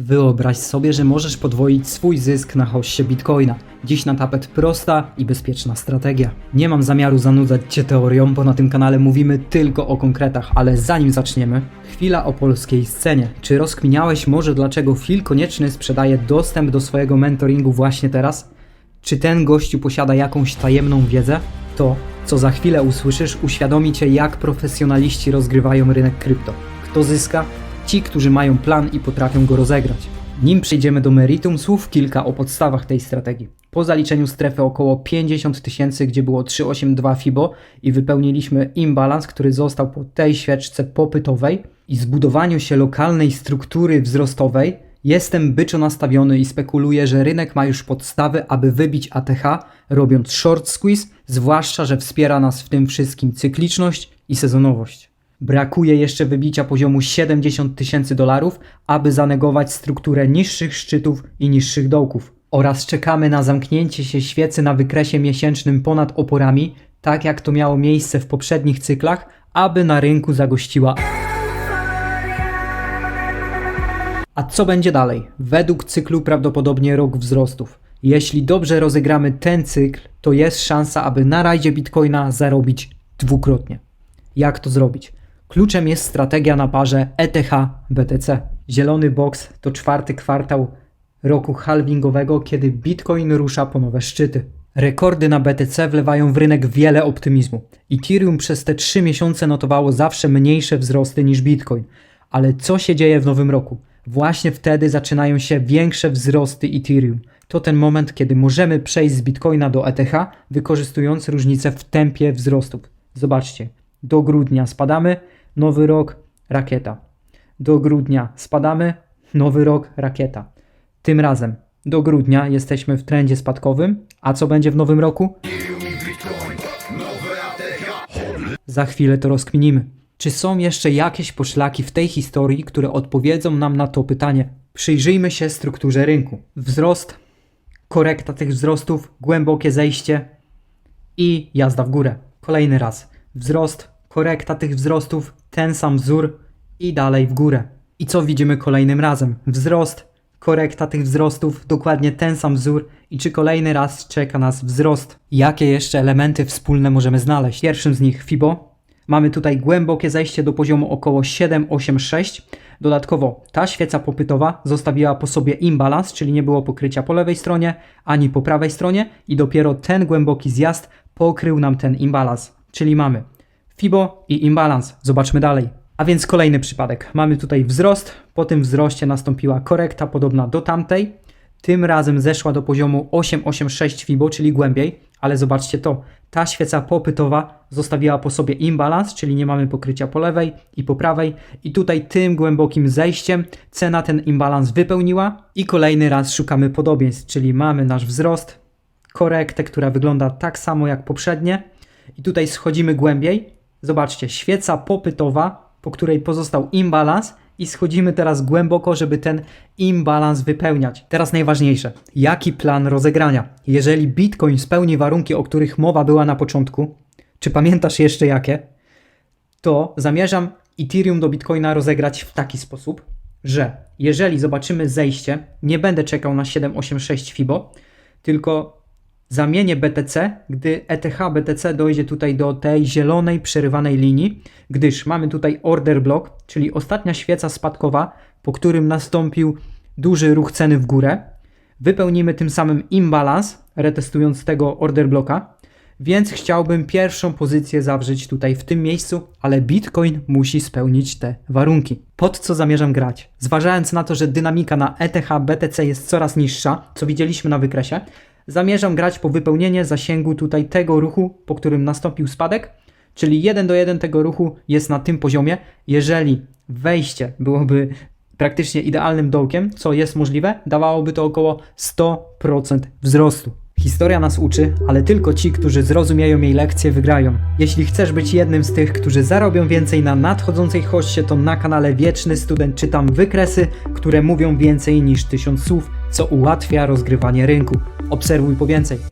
Wyobraź sobie, że możesz podwoić swój zysk na hoście Bitcoina. Dziś na tapet prosta i bezpieczna strategia. Nie mam zamiaru zanudzać Cię teorią, bo na tym kanale mówimy tylko o konkretach, ale zanim zaczniemy, chwila o polskiej scenie. Czy rozkminiałeś może dlaczego Phil Konieczny sprzedaje dostęp do swojego mentoringu właśnie teraz? Czy ten gościu posiada jakąś tajemną wiedzę? To, co za chwilę usłyszysz, uświadomi Cię jak profesjonaliści rozgrywają rynek krypto. Kto zyska? Ci, którzy mają plan i potrafią go rozegrać. Nim przejdziemy do meritum, słów kilka o podstawach tej strategii. Po zaliczeniu strefy około 50 tysięcy, gdzie było 382 FIBO i wypełniliśmy imbalans, który został po tej świeczce popytowej i zbudowaniu się lokalnej struktury wzrostowej, jestem byczo nastawiony i spekuluję, że rynek ma już podstawy, aby wybić ATH, robiąc short squeeze, zwłaszcza, że wspiera nas w tym wszystkim cykliczność i sezonowość. Brakuje jeszcze wybicia poziomu 70 tysięcy dolarów, aby zanegować strukturę niższych szczytów i niższych dołków. Oraz czekamy na zamknięcie się świecy na wykresie miesięcznym ponad oporami, tak jak to miało miejsce w poprzednich cyklach, aby na rynku zagościła A co będzie dalej? Według cyklu prawdopodobnie rok wzrostów. Jeśli dobrze rozegramy ten cykl, to jest szansa, aby na rajdzie Bitcoina zarobić dwukrotnie. Jak to zrobić? Kluczem jest strategia na parze ETH-BTC. Zielony boks to czwarty kwartał roku halvingowego, kiedy Bitcoin rusza po nowe szczyty. Rekordy na BTC wlewają w rynek wiele optymizmu. Ethereum przez te 3 miesiące notowało zawsze mniejsze wzrosty niż Bitcoin. Ale co się dzieje w nowym roku? Właśnie wtedy zaczynają się większe wzrosty Ethereum. To ten moment, kiedy możemy przejść z Bitcoina do ETH, wykorzystując różnicę w tempie wzrostów. Zobaczcie, do grudnia spadamy, nowy rok, rakieta. Do grudnia spadamy, nowy rok, rakieta. Tym razem do grudnia jesteśmy w trendzie spadkowym, a co będzie w nowym roku? Za chwilę to rozkminimy. Czy są jeszcze jakieś poszlaki w tej historii, które odpowiedzą nam na to pytanie? Przyjrzyjmy się strukturze rynku. Wzrost, korekta tych wzrostów, głębokie zejście i jazda w górę. Kolejny raz. Wzrost, korekta tych wzrostów, ten sam wzór i dalej w górę. I co widzimy kolejnym razem? Wzrost, korekta tych wzrostów, dokładnie ten sam wzór i czy kolejny raz czeka nas wzrost? Jakie jeszcze elementy wspólne możemy znaleźć? Pierwszym z nich FIBO. Mamy tutaj głębokie zejście do poziomu około 786. Dodatkowo ta świeca popytowa zostawiła po sobie imbalans, czyli nie było pokrycia po lewej stronie ani po prawej stronie i dopiero ten głęboki zjazd pokrył nam ten imbalans. Czyli mamy FIBO i imbalans. Zobaczmy dalej. A więc kolejny przypadek. Mamy tutaj wzrost, po tym wzroście nastąpiła korekta podobna do tamtej. Tym razem zeszła do poziomu 886 FIBO, czyli głębiej, ale zobaczcie to. Ta świeca popytowa zostawiła po sobie imbalans, czyli nie mamy pokrycia po lewej i po prawej. I tutaj tym głębokim zejściem cena ten imbalans wypełniła. I kolejny raz szukamy podobieństw, czyli mamy nasz wzrost, korektę, która wygląda tak samo jak poprzednie. I tutaj schodzimy głębiej. Zobaczcie, świeca popytowa, po której pozostał imbalans i schodzimy teraz głęboko, żeby ten imbalans wypełniać. Teraz najważniejsze. Jaki plan rozegrania? Jeżeli Bitcoin spełni warunki, o których mowa była na początku, czy pamiętasz jeszcze jakie? To zamierzam Ethereum do Bitcoina rozegrać w taki sposób, że jeżeli zobaczymy zejście, nie będę czekał na 786 FIBO, tylko zamienię BTC, gdy ETH BTC dojdzie tutaj do tej zielonej przerywanej linii, gdyż mamy tutaj order block, czyli ostatnia świeca spadkowa, po którym nastąpił duży ruch ceny w górę. Wypełnimy tym samym imbalans, retestując tego order blocka, więc chciałbym pierwszą pozycję zawrzeć tutaj w tym miejscu, ale Bitcoin musi spełnić te warunki. Pod co zamierzam grać? Zważając na to, że dynamika na ETH BTC jest coraz niższa, co widzieliśmy na wykresie, zamierzam grać po wypełnienie zasięgu tutaj tego ruchu, po którym nastąpił spadek, czyli 1 do 1 tego ruchu jest na tym poziomie. Jeżeli wejście byłoby praktycznie idealnym dołkiem, co jest możliwe, dawałoby to około 100% wzrostu. Historia nas uczy, ale tylko ci, którzy zrozumieją jej lekcje, wygrają. Jeśli chcesz być jednym z tych, którzy zarobią więcej na nadchodzącej hoście, to na kanale Wieczny Student czytam wykresy, które mówią więcej niż tysiąc słów, co ułatwia rozgrywanie rynku. Obserwuj po więcej.